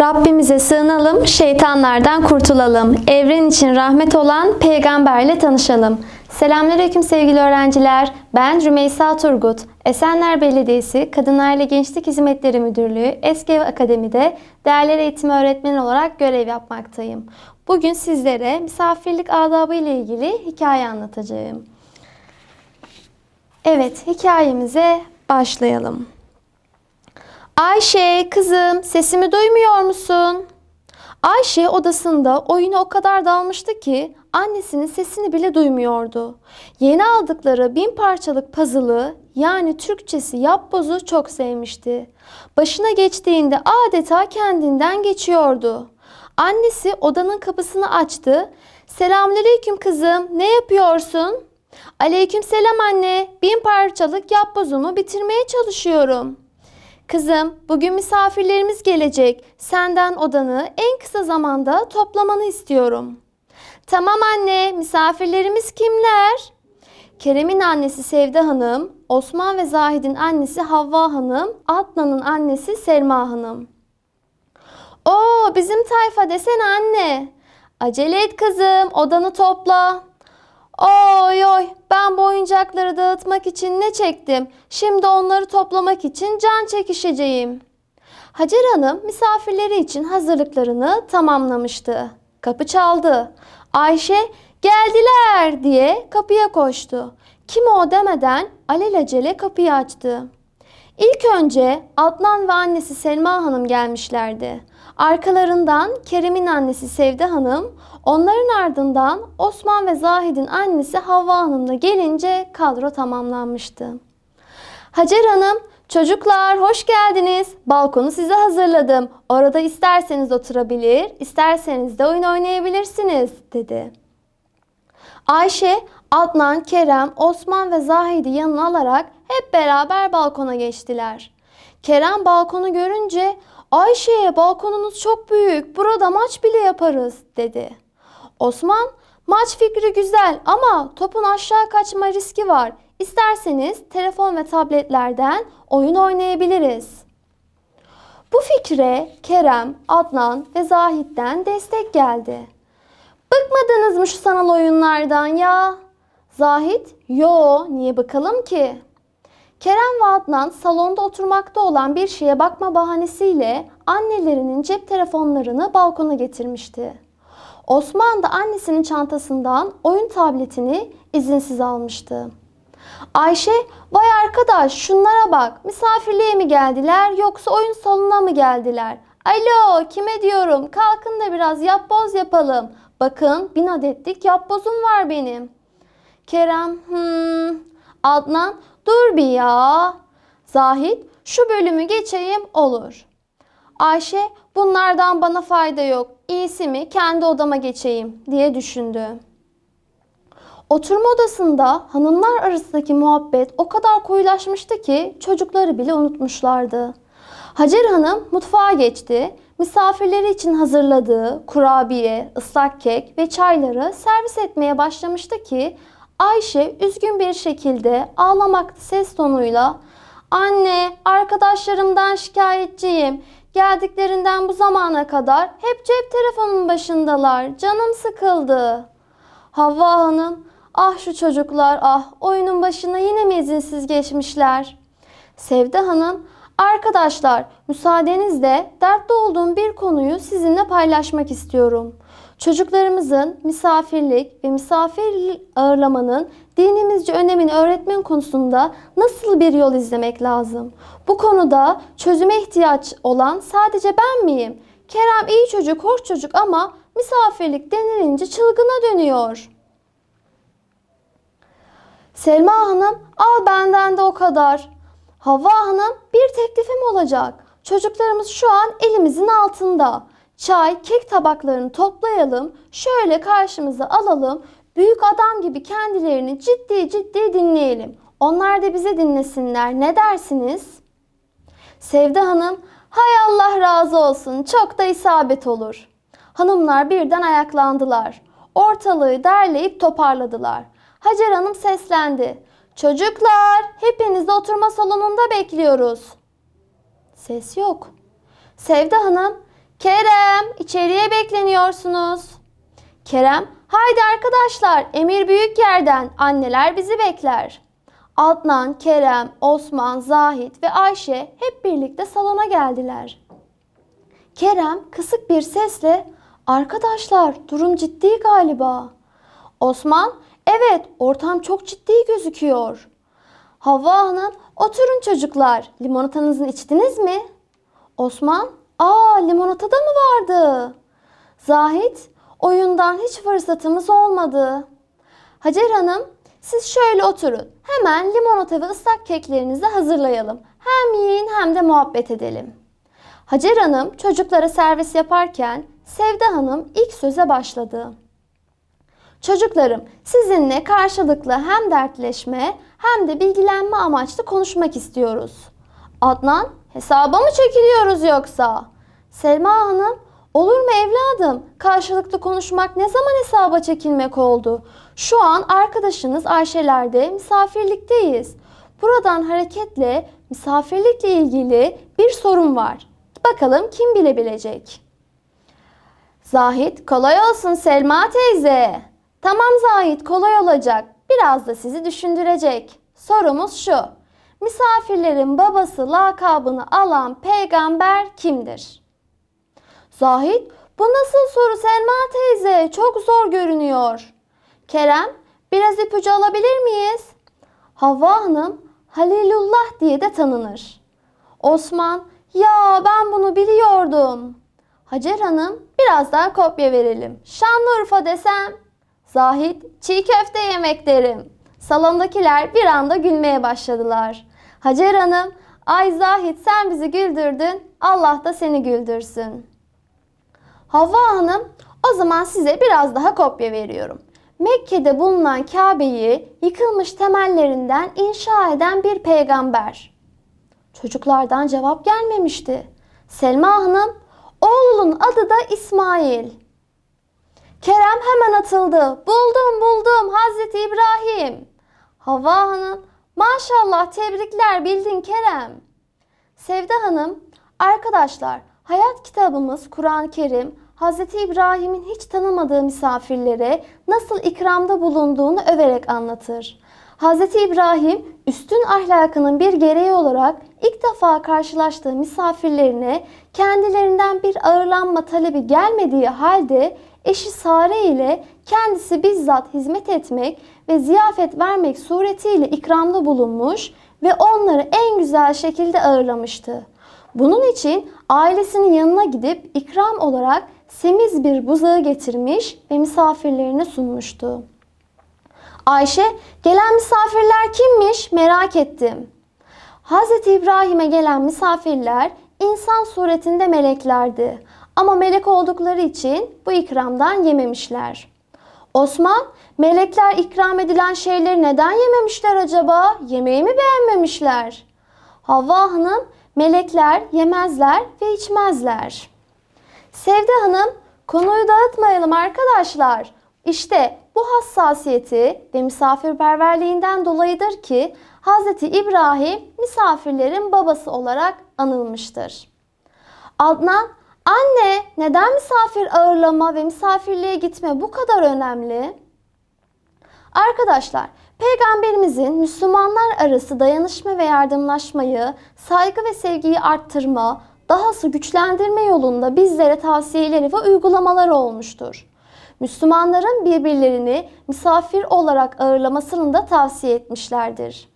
Rabbimize sığınalım, şeytanlardan kurtulalım. Evren için rahmet olan peygamberle tanışalım. Selamünaleyküm sevgili öğrenciler. Ben Rümeysa Turgut. Esenler Belediyesi Kadınlar ile Gençlik Hizmetleri Müdürlüğü Eski Akademi'de değerler eğitimi öğretmeni olarak görev yapmaktayım. Bugün sizlere misafirlik adabı ile ilgili hikaye anlatacağım. Evet, hikayemize başlayalım. Ayşe, kızım, sesimi duymuyor musun? Ayşe odasında oyuna o kadar dalmıştı ki annesinin sesini bile duymuyordu. Yeni aldıkları bin parçalık puzzle'ı yani Türkçesi yapbozu çok sevmişti. Başına geçtiğinde adeta kendinden geçiyordu. Annesi odanın kapısını açtı. Selamünaleyküm kızım, ne yapıyorsun? Aleykümselam anne, bin parçalık yapbozumu bitirmeye çalışıyorum. Kızım, bugün misafirlerimiz gelecek. Senden odanı en kısa zamanda toplamanı istiyorum. Tamam anne, misafirlerimiz kimler? Kerem'in annesi Sevda Hanım, Osman ve Zahid'in annesi Havva Hanım, Adnan'ın annesi Selma Hanım. Oo, bizim tayfa desene anne. Acele et kızım, odanı topla. Oy oy ben bu oyuncakları dağıtmak için ne çektim? Şimdi onları toplamak için can çekişeceğim. Hacer Hanım misafirleri için hazırlıklarını tamamlamıştı. Kapı çaldı. Ayşe geldiler diye kapıya koştu. Kim o demeden alelacele kapıyı açtı. İlk önce Adnan ve annesi Selma Hanım gelmişlerdi. Arkalarından Kerem'in annesi Sevda Hanım, onların ardından Osman ve Zahid'in annesi Havva Hanım da gelince kadro tamamlanmıştı. Hacer Hanım, çocuklar hoş geldiniz. Balkonu size hazırladım. Orada isterseniz oturabilir, isterseniz de oyun oynayabilirsiniz dedi. Ayşe, Adnan, Kerem, Osman ve Zahid'i yanına alarak hep beraber balkona geçtiler. Kerem balkonu görünce Ayşe balkonunuz çok büyük burada maç bile yaparız dedi. Osman maç fikri güzel ama topun aşağı kaçma riski var. İsterseniz telefon ve tabletlerden oyun oynayabiliriz. Bu fikre Kerem, Adnan ve Zahit'ten destek geldi. Bıkmadınız mı şu sanal oyunlardan ya? Zahit, yo niye bakalım ki? Kerem ve Adnan salonda oturmakta olan bir şeye bakma bahanesiyle annelerinin cep telefonlarını balkona getirmişti. Osman da annesinin çantasından oyun tabletini izinsiz almıştı. Ayşe, vay arkadaş şunlara bak misafirliğe mi geldiler yoksa oyun salonuna mı geldiler? Alo kime diyorum kalkın da biraz yapboz yapalım. Bakın bin adetlik yapbozum var benim. Kerem, hmm. Adnan, dur bir ya. Zahit, şu bölümü geçeyim olur. Ayşe, bunlardan bana fayda yok. İyisi mi kendi odama geçeyim diye düşündü. Oturma odasında hanımlar arasındaki muhabbet o kadar koyulaşmıştı ki çocukları bile unutmuşlardı. Hacer Hanım mutfağa geçti. Misafirleri için hazırladığı kurabiye, ıslak kek ve çayları servis etmeye başlamıştı ki Ayşe üzgün bir şekilde ağlamaklı ses tonuyla "Anne, arkadaşlarımdan şikayetçiyim. Geldiklerinden bu zamana kadar hep cep telefonunun başındalar. Canım sıkıldı." Havva Hanım, "Ah şu çocuklar, ah oyunun başına yine mi izinsiz geçmişler?" Sevda Hanım, Arkadaşlar, müsaadenizle dertli olduğum bir konuyu sizinle paylaşmak istiyorum. Çocuklarımızın misafirlik ve misafir ağırlamanın dinimizce önemini öğretmen konusunda nasıl bir yol izlemek lazım? Bu konuda çözüme ihtiyaç olan sadece ben miyim? Kerem iyi çocuk, hoş çocuk ama misafirlik denilince çılgına dönüyor. Selma Hanım, al benden de o kadar. Havva Hanım bir teklifim olacak. Çocuklarımız şu an elimizin altında. Çay, kek tabaklarını toplayalım, şöyle karşımıza alalım. Büyük adam gibi kendilerini ciddi ciddi dinleyelim. Onlar da bize dinlesinler. Ne dersiniz? Sevda Hanım, hay Allah razı olsun. Çok da isabet olur. Hanımlar birden ayaklandılar. Ortalığı derleyip toparladılar. Hacer Hanım seslendi. Çocuklar, hepinizi oturma salonunda bekliyoruz. Ses yok. Sevda Hanım, Kerem, içeriye bekleniyorsunuz. Kerem, haydi arkadaşlar, emir büyük yerden, anneler bizi bekler. Adnan, Kerem, Osman, Zahit ve Ayşe hep birlikte salona geldiler. Kerem kısık bir sesle "Arkadaşlar, durum ciddi galiba." Osman, "Evet, ortam çok ciddi gözüküyor." Havva Hanım, "Oturun çocuklar. Limonatanızı içtiniz mi?" Osman, "Aa, limonata da mı vardı?" Zahit, "Oyundan hiç fırsatımız olmadı." Hacer Hanım, siz şöyle oturun. Hemen limonata ve ıslak keklerinizi hazırlayalım. Hem yiyin hem de muhabbet edelim. Hacer Hanım çocuklara servis yaparken Sevda Hanım ilk söze başladı. Çocuklarım, sizinle karşılıklı hem dertleşme hem de bilgilenme amaçlı konuşmak istiyoruz. Adnan, hesaba mı çekiliyoruz yoksa? Selma Hanım, olur mu evladım? Karşılıklı konuşmak ne zaman hesaba çekilmek oldu? Şu an arkadaşınız Ayşeler'de misafirlikteyiz. Buradan hareketle misafirlikle ilgili bir sorun var. Bakalım kim bilebilecek? Zahit kolay olsun Selma teyze. Tamam Zahit kolay olacak. Biraz da sizi düşündürecek. Sorumuz şu. Misafirlerin babası lakabını alan peygamber kimdir? Zahit bu nasıl soru Selma teyze? Çok zor görünüyor. Kerem biraz ipucu alabilir miyiz? Havva Hanım Halilullah diye de tanınır. Osman ya ben bunu biliyordum. Hacer Hanım biraz daha kopya verelim. Şanlıurfa desem. Zahit çiğ köfte yemek derim. Salondakiler bir anda gülmeye başladılar. Hacer Hanım ay Zahit sen bizi güldürdün Allah da seni güldürsün. Havva Hanım o zaman size biraz daha kopya veriyorum. Mekke'de bulunan Kabe'yi yıkılmış temellerinden inşa eden bir peygamber. Çocuklardan cevap gelmemişti. Selma Hanım, oğlunun adı da İsmail. Kerem hemen atıldı. Buldum buldum Hazreti İbrahim. Havva Hanım, maşallah tebrikler bildin Kerem. Sevda Hanım, arkadaşlar hayat kitabımız Kur'an-ı Kerim Hazreti İbrahim'in hiç tanımadığı misafirlere nasıl ikramda bulunduğunu överek anlatır. Hazreti İbrahim üstün ahlakının bir gereği olarak ilk defa karşılaştığı misafirlerine kendilerinden bir ağırlanma talebi gelmediği halde eşi Sare ile kendisi bizzat hizmet etmek ve ziyafet vermek suretiyle ikramda bulunmuş ve onları en güzel şekilde ağırlamıştı. Bunun için ailesinin yanına gidip ikram olarak semiz bir buzağı getirmiş ve misafirlerine sunmuştu. Ayşe, gelen misafirler kimmiş merak ettim. Hz. İbrahim'e gelen misafirler insan suretinde meleklerdi. Ama melek oldukları için bu ikramdan yememişler. Osman, melekler ikram edilen şeyleri neden yememişler acaba? Yemeği mi beğenmemişler? Havva Hanım, melekler yemezler ve içmezler. Sevda Hanım, konuyu dağıtmayalım arkadaşlar. İşte bu hassasiyeti ve misafirperverliğinden dolayıdır ki Hz. İbrahim misafirlerin babası olarak anılmıştır. Adnan, anne neden misafir ağırlama ve misafirliğe gitme bu kadar önemli? Arkadaşlar, Peygamberimizin Müslümanlar arası dayanışma ve yardımlaşmayı, saygı ve sevgiyi arttırma, dahası güçlendirme yolunda bizlere tavsiyeleri ve uygulamaları olmuştur. Müslümanların birbirlerini misafir olarak ağırlamasını da tavsiye etmişlerdir.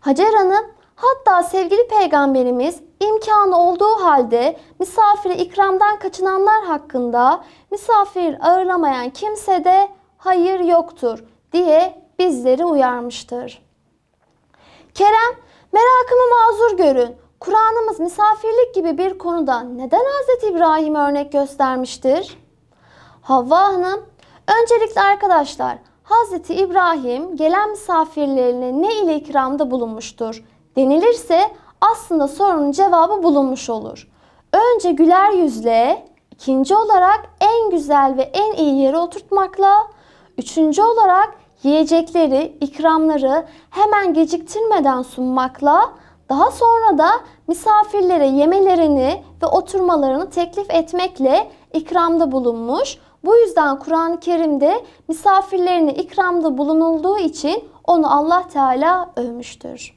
Hacer Hanım, hatta sevgili peygamberimiz imkanı olduğu halde misafire ikramdan kaçınanlar hakkında misafir ağırlamayan kimse de hayır yoktur diye bizleri uyarmıştır. Kerem, merakımı mazur görün. Kur'an'ımız misafirlik gibi bir konuda neden Hz. İbrahim örnek göstermiştir? Havva Hanım, öncelikle arkadaşlar Hz. İbrahim gelen misafirlerine ne ile ikramda bulunmuştur denilirse aslında sorunun cevabı bulunmuş olur. Önce güler yüzle, ikinci olarak en güzel ve en iyi yere oturtmakla, üçüncü olarak yiyecekleri, ikramları hemen geciktirmeden sunmakla, Daha sonra da misafirlere yemelerini ve oturmalarını teklif etmekle ikramda bulunmuş. Bu yüzden Kur'an-ı Kerim'de misafirlerine ikramda bulunulduğu için onu Allah Teala övmüştür.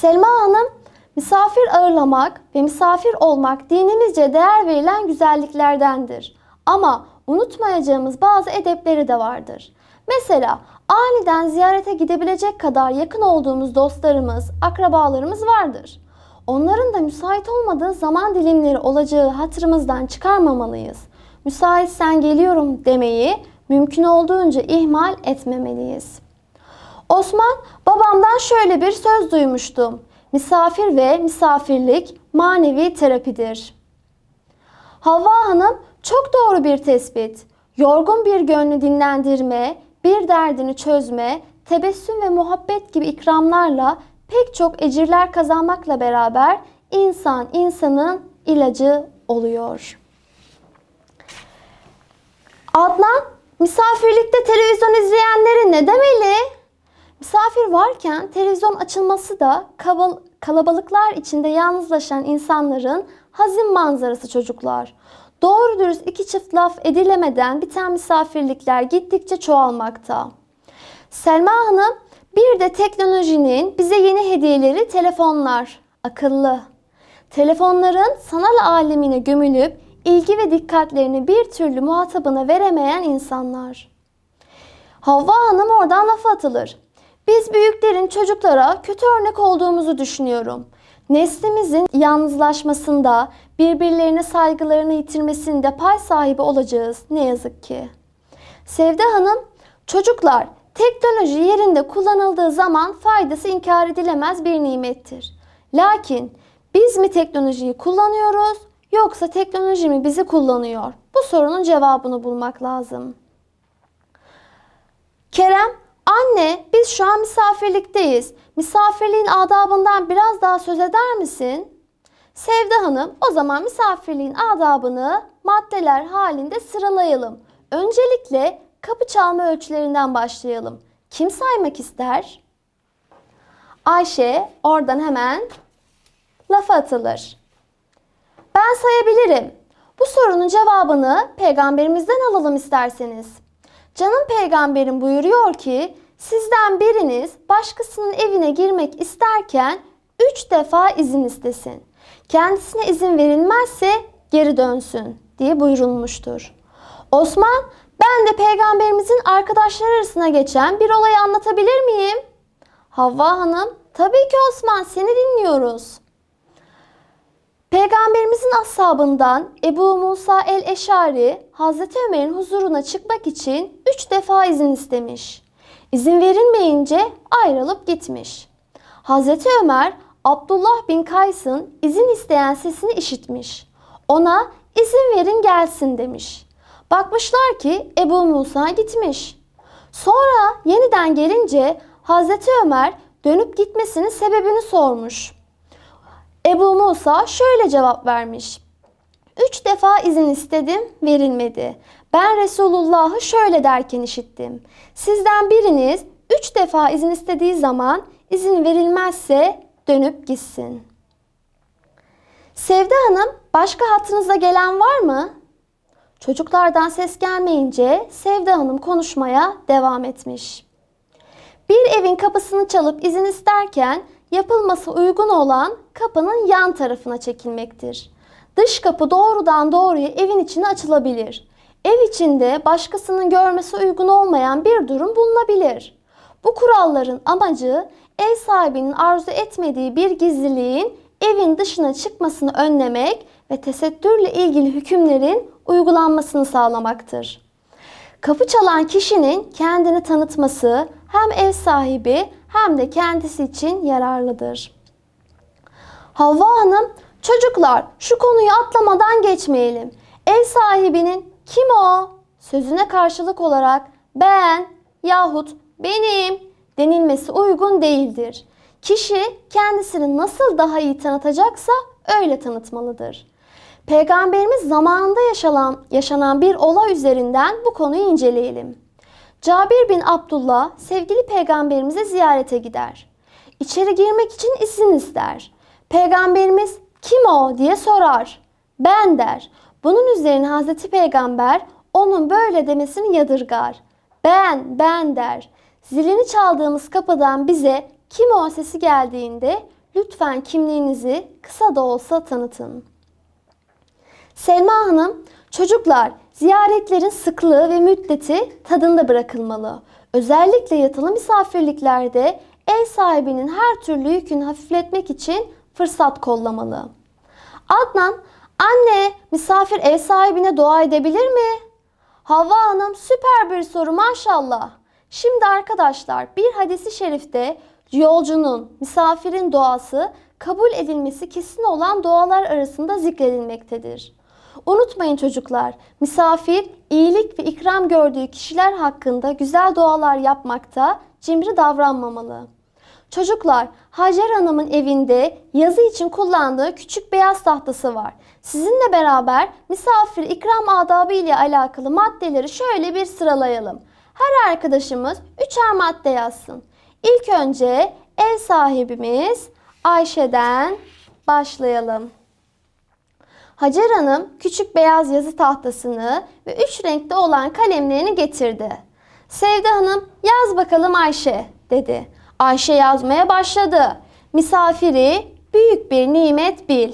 Selma Hanım, misafir ağırlamak ve misafir olmak dinimizce değer verilen güzelliklerdendir. Ama unutmayacağımız bazı edepleri de vardır. Mesela aniden ziyarete gidebilecek kadar yakın olduğumuz dostlarımız, akrabalarımız vardır. Onların da müsait olmadığı zaman dilimleri olacağı hatırımızdan çıkarmamalıyız. Müsaitsen geliyorum demeyi mümkün olduğunca ihmal etmemeliyiz. Osman babamdan şöyle bir söz duymuştum. Misafir ve misafirlik manevi terapidir. Havva Hanım çok doğru bir tespit. Yorgun bir gönlü dinlendirme, bir derdini çözme, tebessüm ve muhabbet gibi ikramlarla pek çok ecirler kazanmakla beraber insan insanın ilacı oluyor. Adnan, misafirlikte televizyon izleyenlere ne demeli? Misafir varken televizyon açılması da kalabalıklar içinde yalnızlaşan insanların hazin manzarası çocuklar. Doğru dürüst iki çift laf edilemeden biten misafirlikler gittikçe çoğalmakta. Selma Hanım bir de teknolojinin bize yeni hediyeleri telefonlar. Akıllı. Telefonların sanal alemine gömülüp ilgi ve dikkatlerini bir türlü muhatabına veremeyen insanlar. Havva Hanım oradan laf atılır. Biz büyüklerin çocuklara kötü örnek olduğumuzu düşünüyorum. Neslimizin yalnızlaşmasında, birbirlerine saygılarını yitirmesinde pay sahibi olacağız ne yazık ki. Sevda Hanım, çocuklar teknoloji yerinde kullanıldığı zaman faydası inkar edilemez bir nimettir. Lakin biz mi teknolojiyi kullanıyoruz yoksa teknoloji mi bizi kullanıyor? Bu sorunun cevabını bulmak lazım. Kerem, anne misafirlikteyiz. Misafirliğin adabından biraz daha söz eder misin? Sevda Hanım, o zaman misafirliğin adabını maddeler halinde sıralayalım. Öncelikle kapı çalma ölçülerinden başlayalım. Kim saymak ister? Ayşe oradan hemen lafa atılır. Ben sayabilirim. Bu sorunun cevabını peygamberimizden alalım isterseniz. Canım peygamberim buyuruyor ki sizden biriniz başkasının evine girmek isterken üç defa izin istesin. Kendisine izin verilmezse geri dönsün diye buyurulmuştur. Osman ben de peygamberimizin arkadaşlar arasına geçen bir olayı anlatabilir miyim? Havva Hanım tabii ki Osman seni dinliyoruz. Peygamberimizin ashabından Ebu Musa el-Eşari Hazreti Ömer'in huzuruna çıkmak için üç defa izin istemiş. İzin verilmeyince ayrılıp gitmiş. Hazreti Ömer Abdullah bin Kays'ın izin isteyen sesini işitmiş. Ona izin verin gelsin demiş. Bakmışlar ki Ebu Musa gitmiş. Sonra yeniden gelince Hazreti Ömer dönüp gitmesinin sebebini sormuş. Ebu Musa şöyle cevap vermiş. Üç defa izin istedim, verilmedi. Ben Resulullah'ı şöyle derken işittim. Sizden biriniz üç defa izin istediği zaman izin verilmezse dönüp gitsin. Sevda Hanım, başka hatırınıza gelen var mı? Çocuklardan ses gelmeyince Sevda Hanım konuşmaya devam etmiş. Bir evin kapısını çalıp izin isterken yapılması uygun olan kapının yan tarafına çekilmektir. Dış kapı doğrudan doğruya evin içine açılabilir. Ev içinde başkasının görmesi uygun olmayan bir durum bulunabilir. Bu kuralların amacı ev sahibinin arzu etmediği bir gizliliğin evin dışına çıkmasını önlemek ve tesettürle ilgili hükümlerin uygulanmasını sağlamaktır. Kapı çalan kişinin kendini tanıtması hem ev sahibi hem de kendisi için yararlıdır. Havva Hanım, çocuklar şu konuyu atlamadan geçmeyelim. Ev sahibinin kim o sözüne karşılık olarak ben yahut benim denilmesi uygun değildir. Kişi kendisini nasıl daha iyi tanıtacaksa öyle tanıtmalıdır. Peygamberimiz zamanında yaşanan, yaşanan bir olay üzerinden bu konuyu inceleyelim. Cabir bin Abdullah sevgili peygamberimize ziyarete gider. İçeri girmek için izin ister. Peygamberimiz kim o diye sorar. Ben der. Bunun üzerine Hazreti Peygamber onun böyle demesini yadırgar. Ben, ben der. Zilini çaldığımız kapıdan bize kim o sesi geldiğinde lütfen kimliğinizi kısa da olsa tanıtın. Selma Hanım, çocuklar ziyaretlerin sıklığı ve müddeti tadında bırakılmalı. Özellikle yatılı misafirliklerde ev sahibinin her türlü yükünü hafifletmek için fırsat kollamalı. Adnan, anne misafir ev sahibine dua edebilir mi? Havva Hanım süper bir soru maşallah. Şimdi arkadaşlar bir hadisi şerifte yolcunun, misafirin duası kabul edilmesi kesin olan dualar arasında zikredilmektedir. Unutmayın çocuklar, misafir iyilik ve ikram gördüğü kişiler hakkında güzel dualar yapmakta cimri davranmamalı. Çocuklar, Hacer Hanım'ın evinde yazı için kullandığı küçük beyaz tahtası var. Sizinle beraber misafir ikram adabı ile alakalı maddeleri şöyle bir sıralayalım. Her arkadaşımız üçer madde yazsın. İlk önce ev sahibimiz Ayşe'den başlayalım. Hacer Hanım küçük beyaz yazı tahtasını ve üç renkte olan kalemlerini getirdi. Sevda Hanım yaz bakalım Ayşe dedi. Ayşe yazmaya başladı. Misafiri büyük bir nimet bil.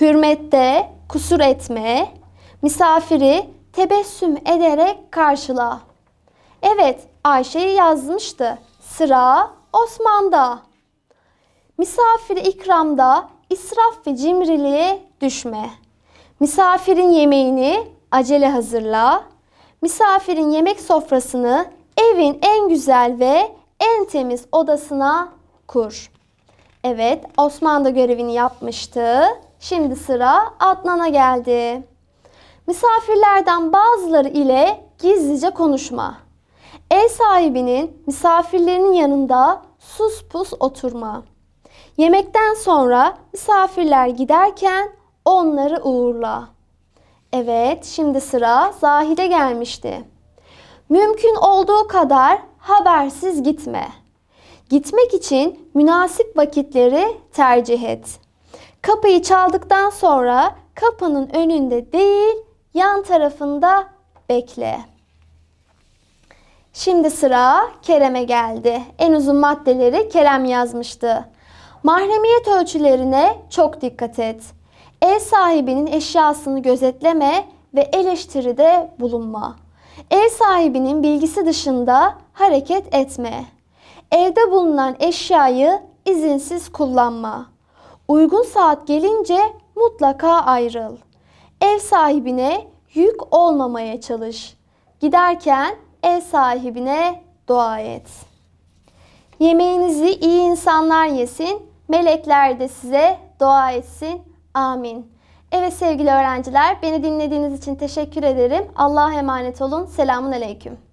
Hürmette kusur etme. Misafiri tebessüm ederek karşıla. Evet Ayşe'yi yazmıştı. Sıra Osman'da. Misafiri ikramda israf ve cimriliğe düşme. Misafirin yemeğini acele hazırla. Misafirin yemek sofrasını evin en güzel ve en temiz odasına kur. Evet, Osman da görevini yapmıştı. Şimdi sıra Adnan'a geldi. Misafirlerden bazıları ile gizlice konuşma. Ev sahibinin misafirlerinin yanında sus pus oturma. Yemekten sonra misafirler giderken onları uğurla. Evet, şimdi sıra Zahide gelmişti. Mümkün olduğu kadar habersiz gitme. Gitmek için münasip vakitleri tercih et. Kapıyı çaldıktan sonra kapının önünde değil, yan tarafında bekle. Şimdi sıra Kerem'e geldi. En uzun maddeleri Kerem yazmıştı. Mahremiyet ölçülerine çok dikkat et. Ev sahibinin eşyasını gözetleme ve eleştiride bulunma. Ev sahibinin bilgisi dışında hareket etme. Evde bulunan eşyayı izinsiz kullanma. Uygun saat gelince mutlaka ayrıl. Ev sahibine yük olmamaya çalış. Giderken ev sahibine dua et. Yemeğinizi iyi insanlar yesin, melekler de size dua etsin. Amin. Evet sevgili öğrenciler, beni dinlediğiniz için teşekkür ederim. Allah'a emanet olun. Selamun aleyküm.